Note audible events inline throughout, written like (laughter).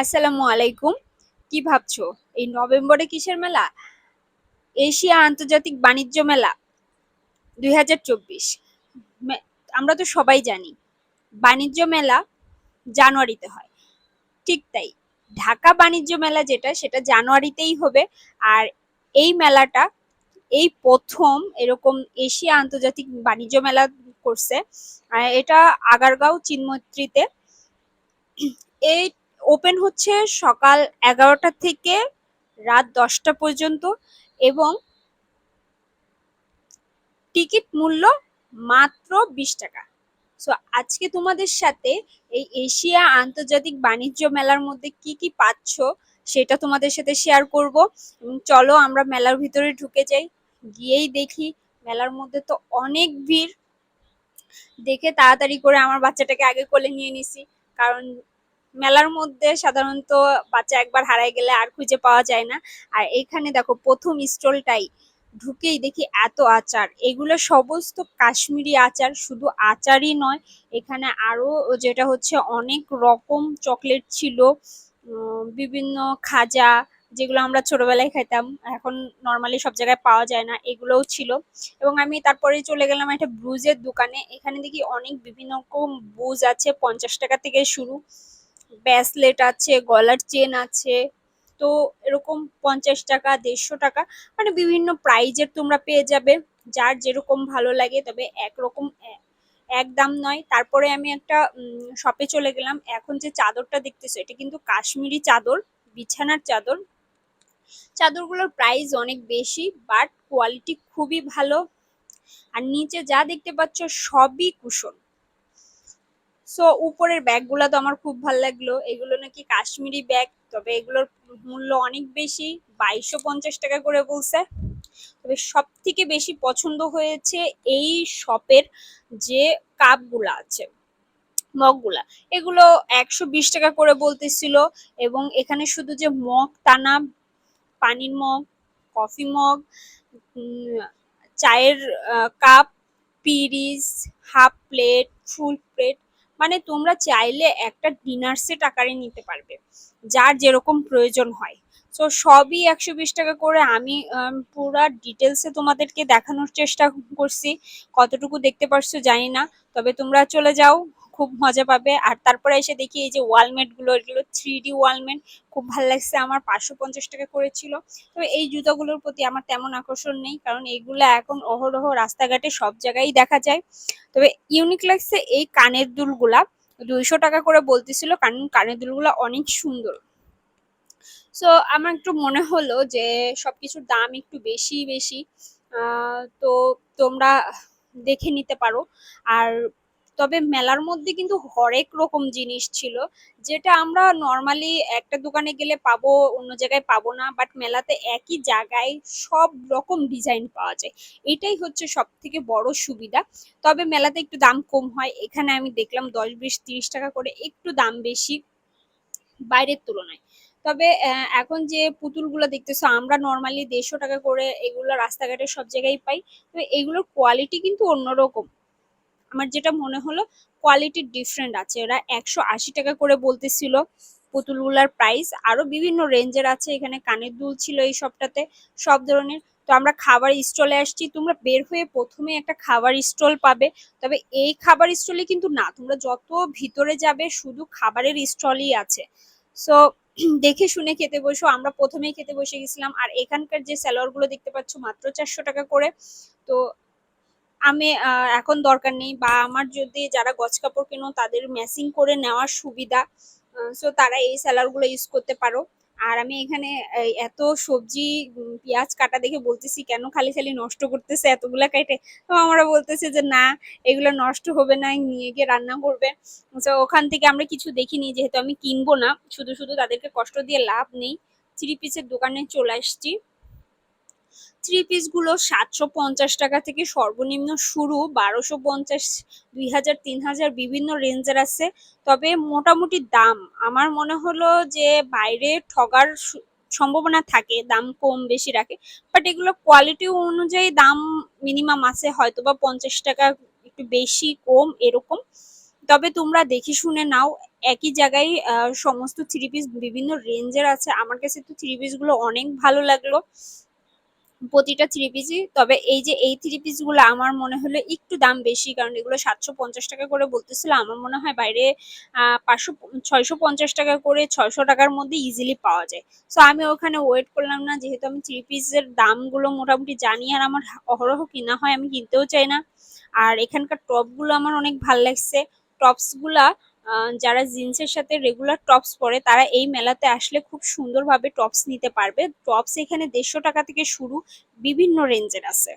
আসসালামু আলাইকুম। কি ভাবছ? এই নভেম্বরে কিসের মেলা? এশিয়া আন্তর্জাতিক বাণিজ্য মেলা দুই হাজার চব্বিশ। আমরা তো সবাই জানি, বাণিজ্য মেলা জানুয়ারিতে হয়। ঠিক তাই, ঢাকা বাণিজ্য মেলা যেটা, সেটা জানুয়ারিতেই হবে। আর এই মেলাটা, এই প্রথম এরকম এশিয়া আন্তর্জাতিক বাণিজ্য মেলা করছে এটা আগারগাঁও চিনমৈত্রীতে। এই ওপেন হচ্ছে সকাল এগারোটা থেকে রাত দশটা পর্যন্ত এবং টিকিট মূল্য মাত্র বিশ টাকা। সো আজকে তোমাদের সাথে এই এশিয়া আন্তর্জাতিক বাণিজ্য মেলার মধ্যে কি কি পাচ্ছ সেটা তোমাদের সাথে শেয়ার করব। চলো আমরা মেলার ভিতরে ঢুকে যাই। গিয়েই দেখি মেলার মধ্যে তো অনেক ভিড়। দেখে তাড়াতাড়ি করে আমার বাচ্চাটাকে আগে কোলে নিয়ে নিছি। কারণ মেলার মধ্যে সাধারণত বাচ্চা একবার হারাই গেলে আর খুঁজে পাওয়া যায় না। আর এখানে দেখো প্রথম স্টলটাই, ঢুকেই দেখি এত আচার। এগুলো সমস্ত কাশ্মীরি আচার, শুধু আচারই নয়, এখানে আরও যেটা হচ্ছে অনেক রকম চকলেট ছিল বিভিন্ন খাজা যেগুলো আমরা ছোটবেলায় খাইতাম, এখন নর্মালি সব জায়গায় পাওয়া যায় না, এগুলোও ছিল। এবং আমি তারপরে চলে গেলাম একটা ব্রুজের দোকানে, এখানে দেখি অনেক বিভিন্ন রকম বুজ আছে, পঞ্চাশ টাকা থেকে শুরু। ব্যাসলেট আছে, গলার চেন আছে, তো এরকম পঞ্চাশ টাকা, দেড়শো টাকা মানে বিভিন্ন প্রাইজের তোমরা পেয়ে যাবে। যার যেরকম ভালো লাগে, তবে একরকম এক দাম নয়। তারপরে আমি একটা শপে চলে গেলাম। এখন যে চাদরটা দেখতেছো, এটা কিন্তু কাশ্মীরি চাদর, বিছানার চাদর। চাদরগুলোর প্রাইস অনেক বেশি বাট কোয়ালিটি খুবই ভালো। আর নিচে যা দেখতে পাচ্ছ, সবই কুশন। সো উপরের ব্যাগগুলো তো আমার খুব ভালো লাগল। এগুলো নাকি কাশ্মীরি ব্যাগ, তবে এগুলোর মূল্য অনেক বেশি, বাইশশো পঞ্চাশ টাকা করে বলছে। তবে সব থেকে বেশি পছন্দ হয়েছে এই শপের যে কাপগুলো আছে, মগগুলা। এগুলো একশো বিশ টাকা করে বলতেছিল, এবং এখানে শুধু যে মগ টানা পানির মগ, কফি মগ চায়ের কাপ, পিরিস, হাফ প্লেট, ফুল প্লেট মানে তোমরা চাইলে একটা ডিনার সেট আকারে নিতে পারবে, যার যেরকম প্রয়োজন হয়। সো সবই একশো বিশ টাকা করে আমি পুরা ডিটেলসে তোমাদেরকে দেখানোর চেষ্টা করছি। কতটুকু দেখতে পারছ জানি না, তবে তোমরা চলে যাও খুব মজা পাবে। আর তারপরে এসে দেখি এই যে ওয়ালমেটগুলো, এগুলো থ্রি ডি ওয়ালমেট খুব ভালো লাগছে। আমার পাঁচশো পঞ্চাশ টাকা করেছিল। তবে এই জুতোগুলোর প্রতি আমার তেমন আকর্ষণ নেই, কারণ এইগুলো এখন অহরহ রাস্তাঘাটে সব জায়গায় দেখা যায়। তবে ইউনিক লাগছে এই কানের দুলগুলা দুইশো টাকা করে বলতেছিল, কারণ কানের দুলগুলা অনেক সুন্দর। সো আমার একটু মনে হলো যে সবকিছুর দাম একটু বেশি বেশি। তো তোমরা দেখে নিতে পারো। আর তবে মেলার মধ্যে কিন্তু হরেক রকম জিনিস ছিল, যেটা আমরা নর্মালি একটা দোকানে গেলে পাবো, অন্য জায়গায় পাবো না বাট মেলাতে একই জায়গায় সব রকম ডিজাইন পাওয়া যায়। এটাই হচ্ছে সব থেকে বড় সুবিধা। তবে মেলাতে একটু দাম কম হয়। এখানে আমি দেখলাম দশ, বিশ, তিরিশ টাকা করে একটু দাম বেশি বাইরের তুলনায়। তবে এখন যে পুতুলগুলো দেখতেছো, আমরা নর্মালি দেড়শো টাকা করে এগুলো রাস্তাঘাটে সব জায়গায় পাই। তবে এগুলোর কোয়ালিটি কিন্তু অন্যরকম। আমার যেটা মনে হলো কোয়ালিটি ডিফারেন্ট আছে। ওরা একশো আশি টাকা করে বলতেছিল পুতুলগুলার প্রাইস আরও বিভিন্ন রেঞ্জের আছে, এখানে কানের দুল ছিল এই সবটাতে, সব ধরনের। তো আমরা খাবার স্টলে আসছি, তোমরা বের হয়ে প্রথমে একটা খাবার স্টল পাবে। তবে এই খাবার স্টলে কিন্তু না, তোমরা যত ভিতরে যাবে, শুধু খাবারের স্টলই আছে। সো (clears throat) দেখে শুনে খেতে বসো, আমরা প্রথমেই খেতে বসে গেছিলাম। আর এখানকার যে স্যালোয়ারগুলো দেখতে পাচ্ছ, মাত্র চারশো টাকা করে। তো আমি এখন দরকার নেই বা আমার যদি যারা গছ কাপড় কেনো তাদের ম্যাচিং করে নেওয়ার সুবিধা সো তারা এই স্যালারগুলো ইউজ করতে পারো। আর আমি এখানে এত সবজি পেঁয়াজ কাটা দেখে বলতেছি, কেন খালি খালি নষ্ট করতেছে এতগুলা কেটে? তো আমরা বলতেছে যে, না, এগুলো নষ্ট হবে না নিয়ে গিয়ে রান্না করবে। তো ওখান থেকে আমরা কিছু দেখিনি, যেহেতু আমি কিনবো না, শুধু শুধু তাদেরকে কষ্ট দিয়ে লাভ নেই। থ্রি পিসের দোকানে চলে আসছি। থ্রি পিসগুলো সাতশো পঞ্চাশ টাকা থেকে সর্বনিম্ন শুরু, বারোশো পঞ্চাশ, দুই হাজার, তিন হাজার বিভিন্ন রেঞ্জের আছে। তবে মোটামুটি দাম, আমার মনে হলো যে বাইরে ঠগার সম্ভাবনা থাকে, দাম কম বেশি রাখে। বাট এগুলো কোয়ালিটি অনুযায়ী দাম মিনিমাম আছে হয়তো বা পঞ্চাশ টাকা একটু বেশি, কম, এরকম। তবে তোমরা দেখে শুনে নাও, একই জায়গায় সমস্ত থ্রি পিস বিভিন্ন রেঞ্জের আছে। আমার কাছে তো থ্রি পিসগুলো অনেক ভালো লাগল। প্রতিটা থ্রি পিসই তবে এই যে এই থ্রি পিসগুলো আমার মনে হলো একটু দাম বেশি, কারণ এগুলো সাতশো পঞ্চাশ টাকা করে বলতেছিল। আমার মনে হয় বাইরে পাঁচশো ছয়শো পঞ্চাশ টাকা করে ছয়শো টাকার মধ্যে ইজিলি পাওয়া যায়। সো আমি ওখানে ওয়েট করলাম না, যেহেতু আমি থ্রি পিসের দামগুলো মোটামুটি জানি আর আমার অহরহ কিনা হয়, আমি কিনতেও চাই না। আর এখানকার টপগুলো আমার অনেক ভালো লাগছে। টপসগুলা যারা জিন্সের সাথে রেগুলার টপস পরে, তারা এই মেলাতে আসলে খুব সুন্দরভাবে টপস নিতে পারবে। টপস এখানে দেড়শো টাকা থেকে শুরু, বিভিন্ন রেঞ্জের আছে।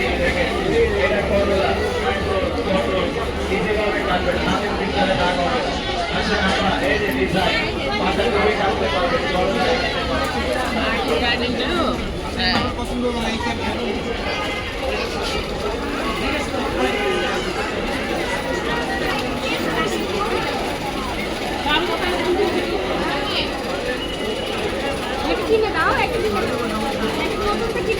এইটা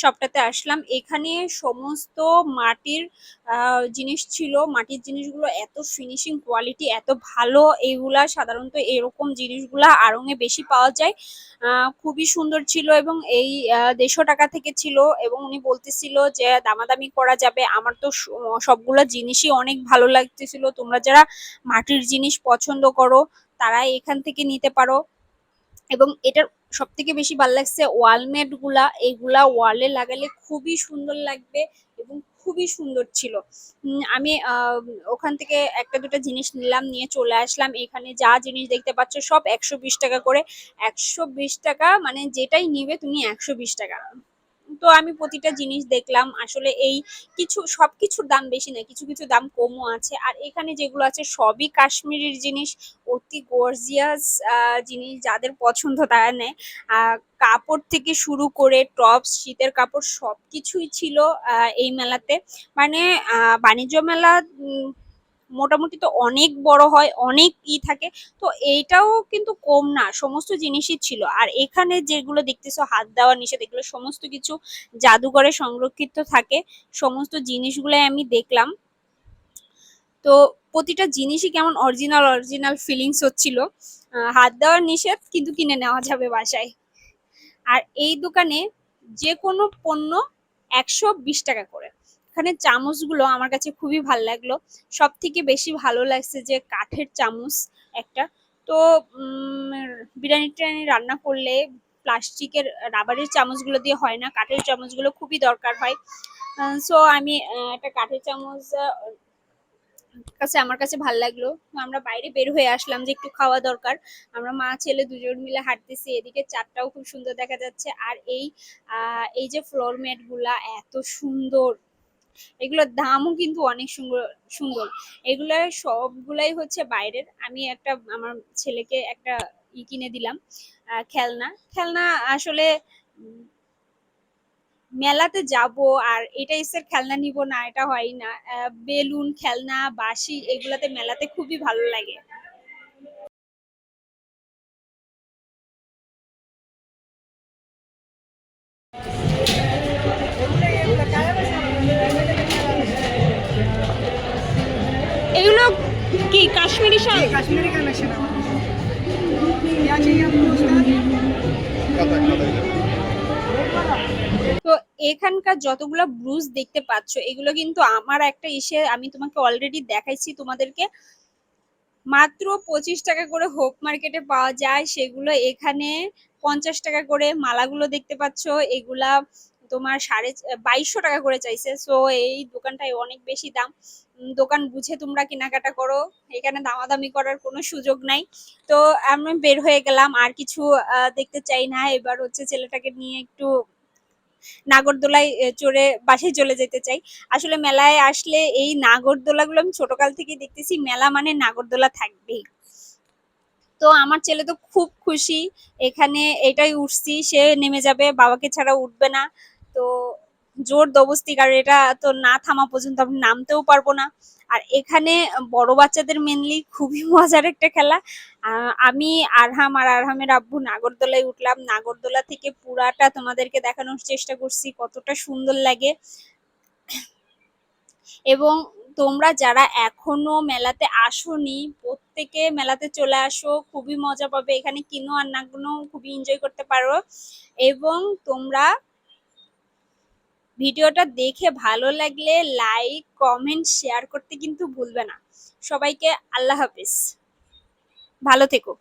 শপটাতে আসলাম। এখানে সমস্ত মাটির জিনিস ছিল। মাটির জিনিসগুলো এত ফিনিশিং কোয়ালিটি এত ভালো এইগুলা সাধারণত এরকম জিনিসগুলা আড়ংয়ে বেশি পাওয়া যায়। খুবই সুন্দর ছিল এবং এই দেড়শো টাকা থেকে ছিল এবং উনি বলতেছিল যে, দামাদামি করা যাবে। আমার তো সবগুলো জিনিসই অনেক ভালো লাগতেছিল। তোমরা যারা মাটির জিনিস পছন্দ করো তারা এখান থেকে নিতে পারো। এবং এটার সব থেকে বেশি ভালো লাগছে ওয়ালমেটগুলা। এইগুলা ওয়ালে লাগালে খুবই সুন্দর লাগবে এবং খুবই সুন্দর ছিল। আমি ওখান থেকে একটা দুটো জিনিস নিলাম, নিয়ে চলে আসলাম। এখানে যা জিনিস দেখতে পাচ্ছ সব একশো বিশ টাকা করে। একশো বিশ টাকা মানে যেটাই নিবে তুমি একশো বিশ টাকা। তো আমি প্রতিটা জিনিস দেখলাম, আসলে এই কিছু সব কিছুর দাম বেশি না কিছু কিছু দাম কমও আছে। আর এখানে যেগুলো আছে, সবই কাশ্মীরের জিনিস, অতি গর্জিয়াস জিনিস যাদের পছন্দ তারা নেয়। কাপড় থেকে শুরু করে টপস শীতের কাপড় সব কিছুই ছিল এই মেলাতে। মানে বাণিজ্য মেলা মোটামুটি তো অনেক বড় হয়, অনেক ই থাকে। তো এইটাও কিন্তু কম না, সমস্ত জিনিসই ছিল। আর এখানে যেগুলো দেখতেছো, হাত দেওয়া, নিষেধ, এগুলো সমস্ত কিছু জাদুঘরে সংরক্ষিত থাকে। সমস্ত জিনিসগুলাই আমি দেখলাম। তো প্রতিটা জিনিসই কেমন অরিজিনাল অরিজিনাল ফিলিংস হচ্ছিল। হাত দেওয়ার নিষেধ কিন্তু কিনে নেওয়া যাবে বাসায়। আর এই দোকানে যে কোনো পণ্য একশো বিশ টাকা করে। এখানে চামচগুলো আমার কাছে খুবই ভালো লাগল। সব থেকে বেশি ভালো লাগছে যে কাঠের চামচ একটা। তো বিরিয়ানি টিরিয়ানি রান্না করলে প্লাস্টিকের রাবারের চামচগুলো দিয়ে হয় না, কাঠের চামচগুলো খুবই দরকার হয়। সো আমি একটা কাঠের চামচ কাছে আমার কাছে ভালো লাগল। আমরা বাইরে বের হয়ে আসলাম যে একটু খাওয়া দরকার। আমরা মা, ছেলে দুজন মিলে হাঁটতেছি, এদিকে চারটাও খুব সুন্দর দেখা যাচ্ছে। আর এই এই যে ফ্লোর ম্যাটগুলা এত সুন্দর এগুলোর দামও কিন্তু অনেক সুন্দর সুন্দর। এগুলো সবগুলাই হচ্ছে বাইরের। আমি একটা, আমার ছেলেকে একটা ই কিনে দিলাম খেলনা। খেলনা আসলে মেলাতে যাব আর এটা এসের খেলনা নিব না, এটা হয় না। বেলুন, খেলনা, বাঁশি, এগুলাতে মেলাতে খুবই ভালো লাগে। কি কাশ্মীরি শাল? কাশ্মীরি কালেকশন তো এখানকার যতগুলো ব্রুজ দেখতে পাচ্ছ এগুলো কিন্তু আমার একটা ইসে আমি তোমাকে অলরেডি দেখাইছি তোমাদেরকে। মাত্র পঁচিশ টাকা করে হোপ মার্কেটে পাওয়া যায় সেগুলো এখানে পঞ্চাশ টাকা করে মালাগুলো দেখতে পাচ্ছ এগুলা তোমার সাড়ে বাইশশো টাকা করে চাইছে। সো এই দোকানটায় অনেক বেশি দাম। দোকান বুঝে তোমরা কেনাকাটা করো। এখানে দামাদামি করার কোনো সুযোগ নাই। তো আমি বের হয়ে গেলাম। আর কিছু দেখতে চাই না। এবার হচ্ছে ছেলেটাকে নিয়ে একটু নাগরদোলায় চড়ে বাসায় চলে যেতে চাই। আসলে মেলায় আসলে এই নাগরদোলাগুলো আমি ছোটকাল থেকে দেখতেছি। মেলা মানে নাগরদোলা থাকবেই। তো আমার ছেলে তো খুব খুশি। এখানে এটাই উঠছি। সে নেমে যাবে। বাবাকে ছাড়া উঠবে না। তো জোর দবস্তি, কারণ এটা তো না থামা পর্যন্ত আমি নামতেও পারব না। আর এখানে বড় বাচ্চাদের মেনলি খুবই (laughs) মজার একটা খেলা। আমি আরহাম আর আরহামের আব্বু নাগরদোলায় উঠলাম। নাগরদোলা থেকে পুরাটা তোমাদেরকে দেখানোর চেষ্টা করছি, কতটা সুন্দর লাগে। এবং তোমরা যারা এখনও মেলাতে আসোনি, প্রত্যেকে মেলাতে চলে আসো, খুবই মজা পাবে। এখানে কিনো আর না কিনো খুবই এনজয় করতে পারো। এবং তোমরা ভিডিওটা দেখে ভালো লাগলে লাইক কমেন্ট শেয়ার করতে কিন্তু ভুলবে না। সবাইকে আল্লাহ হাফিজ। ভালো থেকো।